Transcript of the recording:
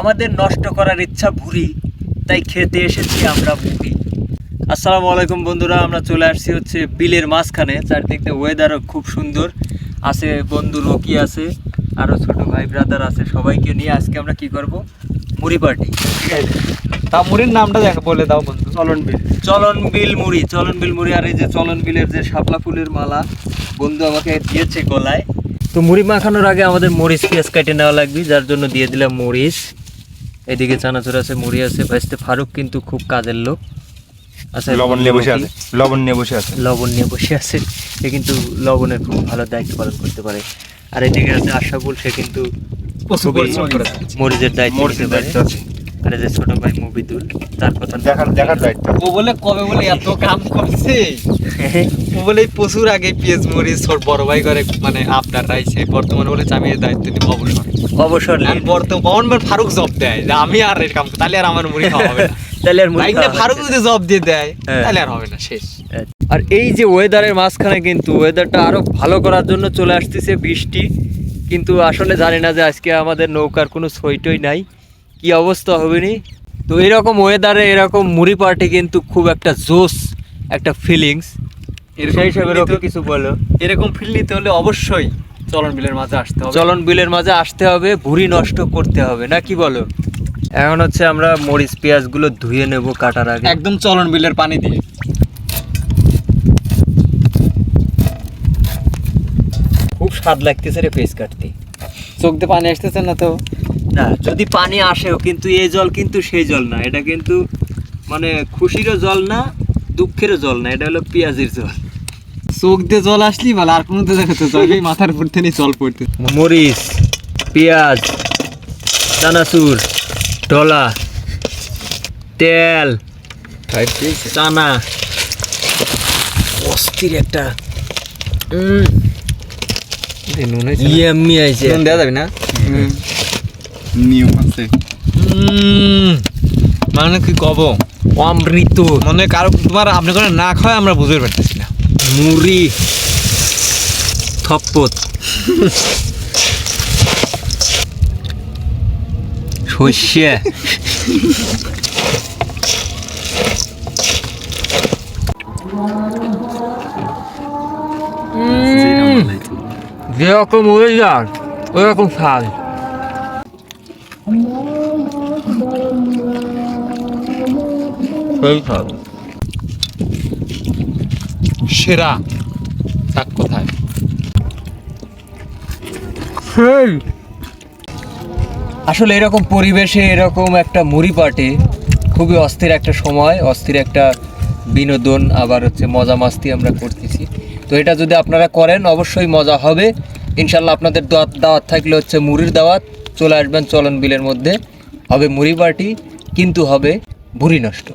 আমাদের নষ্ট করার ইচ্ছা ভুরি তাই খেতে এসেছি আমরা মুড়ি। আসসালামু আলাইকুম বন্ধুরা আমরা চলে আসছি হচ্ছে বিলের মাঝখানে। চারদিকটা ওয়েদারও খুব সুন্দর। আছে বন্ধু রকি আছে আরও ছোট ভাই ব্রাদার আছে সবাইকে নিয়ে আজকে আমরা কি করব? মুড়ি পার্টি ঠিক আছে তা মুড়ির নামটা দেখো বলে দাও বন্ধু চলন বিল। চলন বিল মুড়ি চলন বিল মুড়ি আর এই যে চলন বিলের যে শাপলা ফুলের মালা বন্ধু আমাকে দিয়েছে গলায়। তো মুড়ি মাখানোর আগে আমাদের মরিচ পেঁয়াজ কেটে নেওয়া লাগবে যার জন্য দিয়ে দিলাম মরিচ। এদিকে চানাচুর আছে মুড়ি আছে ভাইস্তে ফারুক কিন্তু খুব কাজের লোক। আচ্ছা লবণ নিয়ে বসে আছে লবণ নিয়ে বসে আছে। লবণ নিয়ে বসে আছে। সে কিন্তু লবণের খুব ভালো দায়িত্ব পালন করতে পারে। আর এদিকে আছে আশাফুল সে কিন্তু মরিচের দায়িত্ব নিতে পারে। আর এই যে ছোট ভাই মুবিদুল তার কথা দেখার দেখার দায়িত্ব ও বলে কবে বলে এত কাম করছে? ও বলে প্রচুর আগে পেঁয়াজ মরিচ ওর বড় ভাই করে মানে আপনার রাইছে বর্তমানে বলে আমি এর দায়িত্ব দিব অবসর। অবসর আর। বর্তমান ফারুক জব দেয় যে আমি আর এর কাম তাহলে আর আমার মুড়ি খাওয়া হবে না। তাহলে আর মুড়ি ফারুক যদি জব দিয়ে দেয় হ্যাঁ। তাহলে আর হবে না শেষ। আর এই যে ওয়েদারের মাঝখানে কিন্তু ওয়েদারটা আরও ভালো করার জন্য চলে আসতেছে বৃষ্টি। কিন্তু আসলে জানি না যে আজকে আমাদের নৌকার কোনো সইটই নাই। কি অবস্থা হবে নি তো এরকম ওয়েদারে এরকম মুড়ি পার্টি কিন্তু খুব একটা জোস একটা ফিলিংস সেই হিসাবে কিছু বলো। এরকম ফিল নিতে হলে অবশ্যই চলন বিলের মাঝে আসতে হবে। চলন বিলের মাঝে আসতে হবে ভুড়ি নষ্ট করতে হবে না কি বলো? এখন হচ্ছে আমরা মরিচ পেঁয়াজগুলো ধুয়ে নেব কাটার আগে। একদম চলন বিলের পানি দিয়ে। খুব স্বাদ লাগতেছে রে পেঁয়াজ কাটতে। চোখ দিয়ে পানি আসতেছে না তো? না যদি পানি আসেও কিন্তু এই জল কিন্তু সেই জল না। এটা কিন্তু মানে খুশিরও জল না দুঃখেরও জল না। এটা হলো পেঁয়াজের জল। চোখ দিয়ে জল আসলি ভালো আর কোনো তো দেখাতে জল মাথার উপর থেকে জল পড়তে। মরিচ পেঁয়াজ চানাচুর ডলা তেল চানা। অস্থির একটা। ইয়াম্মি আইছে নুন দেওয়া যাবে না? নিয়ম আছে। উম, মানে কি কব? অমৃত। মনে কারও তোমার আপনি করে না খাওয়া আমরা বুঝতে পারতেছি না। মুড়ি। থপ্পত। সর্ষে। যেরকম হয়ে যান ওরকম স্বাদ। সেরা তাক কোথায়? সেই। আসলে এরকম পরিবেশে এরকম একটা মুড়ি পাটে খুবই অস্থির একটা সময় অস্থির একটা বিনোদন আবার হচ্ছে মজা মাস্তি আমরা করতেছি। তো এটা যদি আপনারা করেন অবশ্যই মজা হবে। ইনশাল্লাহ আপনাদের দাওয়াত দাওয়াত থাকলে হচ্ছে মুড়ির দাওয়াত। চলে আসবেন চলন বিলের মধ্যে। হবে মুড়ি পার্টি কিন্তু হবে ভুড়ি নষ্ট।